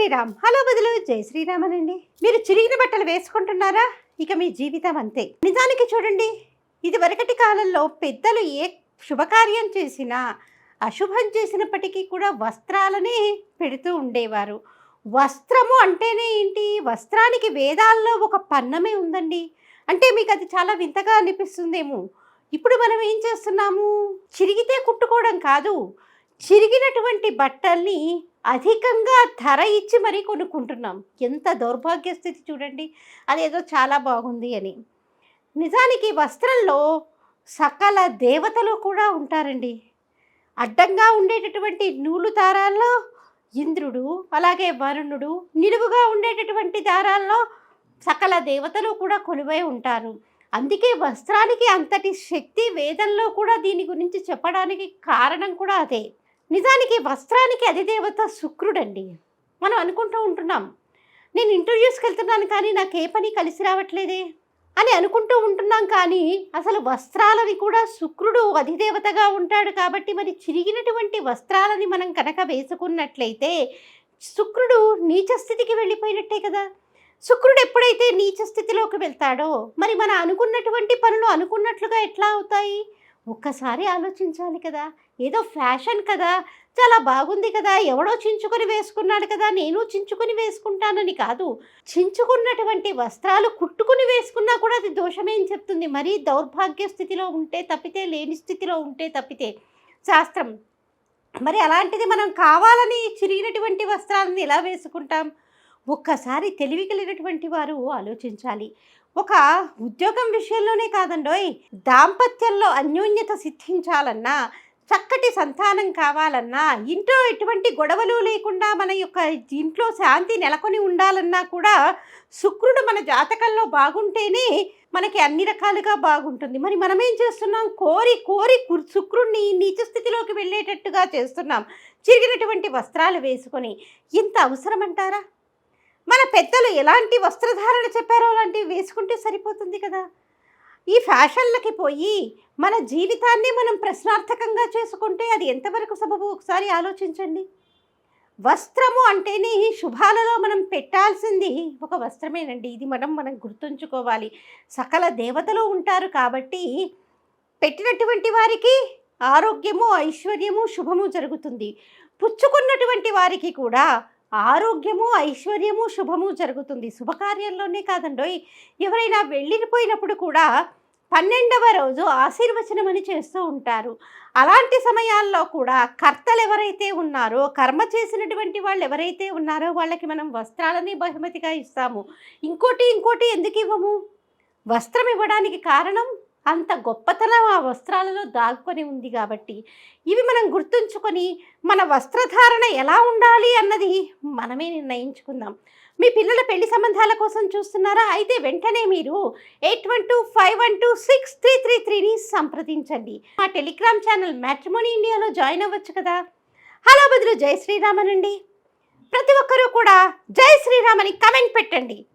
Sriram. Hello బదులు జై శ్రీరామనండి. మీరు చిరిగిన బట్టలు వేసుకుంటున్నారా? ఇక మీ జీవితం అంతే. నిజానికి చూడండి ఇది వరకటి కాలంలో పెద్దలు ఏ శుభకార్యం చేసినా అశుభం చేసినప్పటికీ కూడా వస్త్రాలనే పెడుతూ ఉండేవారు. వస్త్రము అంటేనే ఏంటి? వస్త్రానికి వేదాల్లో ఒక పన్నమే ఉందండి. అంటే మీకు అది చాలా వింతగా అనిపిస్తుందేమో. ఇప్పుడు మనం ఏం చేస్తున్నాము? చిరిగితే కుట్టుకోవడం కాదు. చిరిగినటువంటి బట్టల్ని అధికంగా ధర ఇచ్చి మరీ కొనుక్కుంటున్నాం. ఎంత దౌర్భాగ్య స్థితి చూడండి. అదేదో చాలా బాగుంది అని. నిజానికి వస్త్రంలో సకల దేవతలు కూడా ఉంటారండి. అడ్డంగా ఉండేటటువంటి నూలు దారాల్లో ఇంద్రుడు అలాగే వరుణుడు నిలువుగా ఉండేటటువంటి దారాల్లో సకల దేవతలు కూడా కొలువై ఉంటారు. అందుకే వస్త్రానికి అంతటి శక్తి వేదంలో కూడా దీని గురించి చెప్పడానికి కారణం కూడా అదే. నిజానికి వస్త్రానికి అధిదేవత శుక్రుడండి. మనం అనుకుంటూ ఉంటున్నాం. నేను ఇంటర్వ్యూస్కి వెళ్తున్నాను కానీ నాకు ఏ పని కలిసి రావట్లేదే అని అనుకుంటూ ఉంటున్నాం కానీ అసలు వస్త్రాలని కూడా శుక్రుడు అధిదేవతగా ఉంటాడు కాబట్టి మరి చిరిగినటువంటి వస్త్రాలని మనం కనుక వేసుకున్నట్లయితే శుక్రుడు నీచ స్థితికి వెళ్ళిపోయినట్టే కదా. శుక్రుడు ఎప్పుడైతే నీచ స్థితిలోకి వెళ్తాడో మరి మన అనుకున్నటువంటి పనులు అనుకున్నట్లుగా ఎట్లా అవుతాయి? ఒక్కసారి ఆలోచించాలి కదా. ఏదో ఫ్యాషన్ కదా. చాలా బాగుంది కదా. ఎవడో చించుకొని వేసుకున్నాడు కదా. నేను చించుకొని వేసుకుంటానని కాదు. చించుకున్నటువంటి వస్త్రాలు కుట్టుకుని వేసుకున్నా కూడా అది దోషమేం చెప్తుంది. మరీ దౌర్భాగ్య స్థితిలో ఉంటే తప్పితే లేని స్థితిలో ఉంటే తప్పితే. శాస్త్రం. మరి అలాంటిది మనం కావాలని చిరిగినటువంటి వస్త్రాలను ఎలా వేసుకుంటాం? ఒక్కసారి తెలివి కలిగినటువంటి వారు ఆలోచించాలి. ఒక ఉద్యోగం విషయంలోనే కాదండోయ్. దాంపత్యంలో అన్యోన్యత సిద్ధించాలన్నా చక్కటి సంతానం కావాలన్నా ఇంట్లో ఎటువంటి గొడవలు లేకుండా మన యొక్క ఇంట్లో శాంతి నెలకొని ఉండాలన్నా కూడా శుక్రుడు మన జాతకంలో బాగుంటేనే మనకి అన్ని రకాలుగా బాగుంటుంది. మరి మనం ఏం చేస్తున్నాం? కోరి కోరి కు- శుక్రుడిని నీచ స్థితిలోకి వెళ్ళేటట్టుగా చేస్తున్నాం. చిరిగినటువంటి వస్త్రాలు వేసుకొని. ఇంత అవసరమంటారా? మన పెద్దలు ఎలాంటి వస్త్రధారణ చెప్పారో అలాంటివి వేసుకుంటే సరిపోతుంది కదా. ఈ ఫ్యాషన్లకి పోయి మన జీవితాన్ని మనం ప్రశ్నార్థకంగా చేసుకుంటే అది ఎంతవరకు సబబు? ఒకసారి ఆలోచించండి. వస్త్రము అంటేనే శుభాలలో మనం పెట్టాల్సింది ఒక వస్త్రమేనండి. ఇది మనం మనం గుర్తుంచుకోవాలి. సకల దేవతలు ఉంటారు కాబట్టి పెట్టినటువంటి వారికి ఆరోగ్యము ఐశ్వర్యము శుభము జరుగుతుంది. పుచ్చుకున్నటువంటి వారికి కూడా ఆరోగ్యము ఐశ్వర్యము శుభము జరుగుతుంది. శుభకార్యంలోనే కాదండోయ్. ఎవరైనా వెళ్ళిపోయినప్పుడు కూడా పన్నెండవ రోజు ఆశీర్వచనం అని చేస్తూ ఉంటారు. అలాంటి సమయాల్లో కూడా కర్తలు ఎవరైతే ఉన్నారో కర్మ చేసినటువంటి వాళ్ళు ఎవరైతే ఉన్నారో వాళ్ళకి మనం వస్త్రాలని బహుమతిగా ఇస్తాము. ఇంకోటి ఇంకోటి ఎందుకు ఇవ్వము? వస్త్రం ఇవ్వడానికి కారణం? అంత గొప్పతనం ఆ వస్త్రాలలో దాగుకొని ఉంది కాబట్టి ఇవి మనం గుర్తుంచుకొని మన వస్త్రధారణ ఎలా ఉండాలి అన్నది మనమే నిర్ణయించుకుందాం. మీ పిల్లల పెళ్ళి సంబంధాల కోసం చూస్తున్నారా? అయితే వెంటనే మీరు eight one two five one two six three three త్రీని సంప్రదించండి. మా టెలిగ్రామ్ ఛానల్ మ్యాట్రిమోనీ ఇండియాలో జాయిన్ అవ్వచ్చు కదా? హలో బదులు జై శ్రీరామనండి. ప్రతి ఒక్కరూ కూడా జై శ్రీరామని కమెంట్ పెట్టండి.